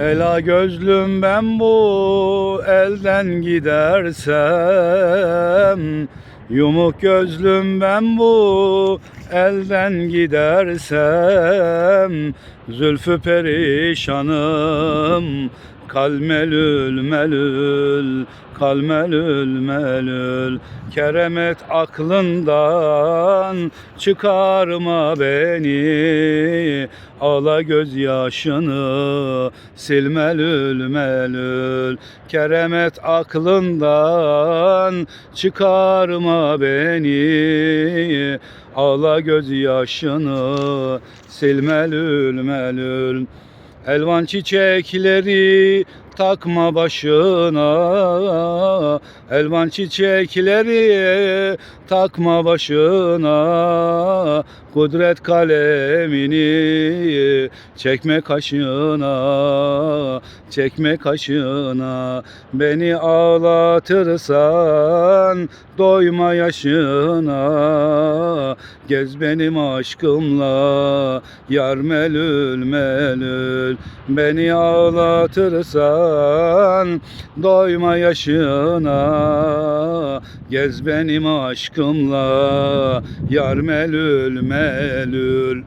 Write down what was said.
Ela gözlüm ben bu elden gidersem Yumuk gözlüm ben bu elden gidersem Zülfü perişanım kalmelül melül kalmelül melül keremet aklından çıkarma beni. Ağla gözyaşını silmelül melül keremet aklından çıkarma beni. Ağla gözyaşını silmelül melül Elvan çiçekleri takma başına. Elvan çiçekleri takma başına. Kudret kalemini çekme kaşına Çekme kaşına Beni ağlatırsan doyma yaşına. Gez benim aşkımla yar melül melül. Beni ağlatırsan doyma yaşına. Gez benim aşkımla yar melül melül